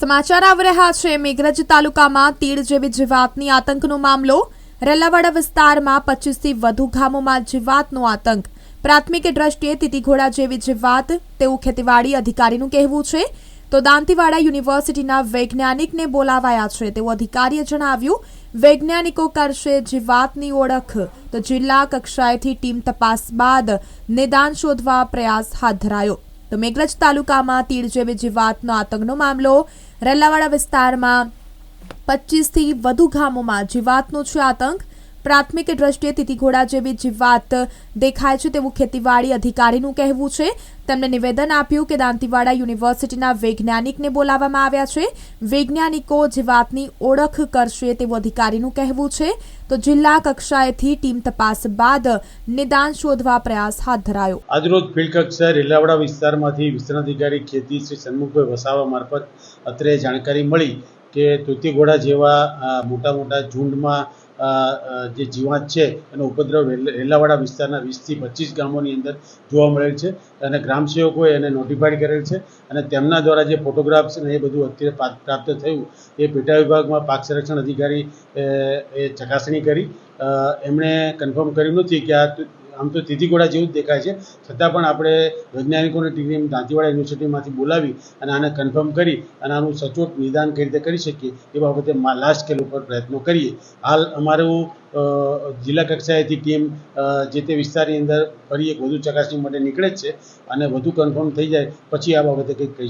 સમાચાર આવી રહ્યા છે. મેઘરજ તાલુકામાં તીડ જેવી જીવાતની આતંકનો મામલો. રેલાવાડા વિસ્તારમાં પચીસથી વધુ ગામોમાં જીવાતનો આતંક. પ્રાથમિક દ્રષ્ટિએ તીતીઘોડા જેવી જીવાત તેવું ખેતીવાડી અધિકારીનું કહેવું છે. તો દાંતીવાડા યુનિવર્સિટીના વૈજ્ઞાનિકને બોલાવાયા છે. તેવું અધિકારીએ જણાવ્યું, વૈજ્ઞાનિકો કરશે જીવાતની ઓળખ. તો જિલ્લા કક્ષાએથી ટીમ તપાસ બાદ નિદાન શોધવા પ્રયાસ હાથ ધરાયો. તો મેઘરજ તાલુકામાં તીડ જેવી જીવાતનો આતંકનો મામલો. રેલાવાડા વિસ્તારમાં પચીસથી વધુ ગામોમાં જીવાતનો છે આતંક. પ્રાથમિક દ્રષ્ટિએ તીતીઘોડા જેવી જીવાત દેખાય છે તેવું ખેતીવાડી અધિકારીનું કહેવું છે. તેમણે નિવેદન આપ્યું કે દાંતીવાડા યુનિવર્સિટીના વૈજ્ઞાનિકને બોલાવવામાં આવ્યા છે. વૈજ્ઞાનિકો જીવાતની ઓળખ કરશે તેવું અધિકારીનું કહેવું છે. તો જિલ્લા કક્ષાએથી ટીમ તપાસ બાદ નિદાન શોધવા પ્રયાસ હાથ ધરાયો. આજરોજ ફિલ્ડ કક્ષાએ રીલાવડા વિસ્તારમાંથી વિસ્તરણ અધિકારી ખેતી શ્રી સન્મુખભાઈ વસાવા મારફત અત્રે જાણકારી મળી કે તૂતીઘોડા જેવા મોટા મોટા ઝુંડમાં જે જીવાત છે, એનો ઉપદ્રવ રેલ- રેલાવાડા વિસ્તારના વીસથી પચીસ ગામોની અંદર જોવા મળેલ છે અને ગ્રામસેવકોએ એને નોટિફાઈડ કરેલ છે અને તેમના દ્વારા જે ફોટોગ્રાફ્સ અને એ બધું અત્યારે પ્રાપ્ત થયું, એ પેટા વિભાગમાં પાક સંરક્ષણ અધિકારી, એ ચકાસણી કરી. એમણે કન્ફર્મ કર્યું નથી કે આ આમ તો તીતીઘોડા જેવું જ દેખાય છે. છતાં પણ આપણે વૈજ્ઞાનિકોની ટીમ દાંતીવાડા યુનિવર્સિટીમાંથી બોલાવી અને આને કન્ફર્મ કરી અને આનું સચોટ નિદાન કઈ રીતે કરી શકીએ એ બાબતે લાસ્ટ સ્કેલ ઉપર પ્રયત્નો કરીએ. હાલ અમારું જિલ્લા કક્ષાએથી ટીમ જે તે વિસ્તારની અંદર ફરી એક વધુ ચકાસણી માટે નીકળે જ છે અને વધુ કન્ફર્મ થઈ જાય પછી આ બાબતે કંઈક કહી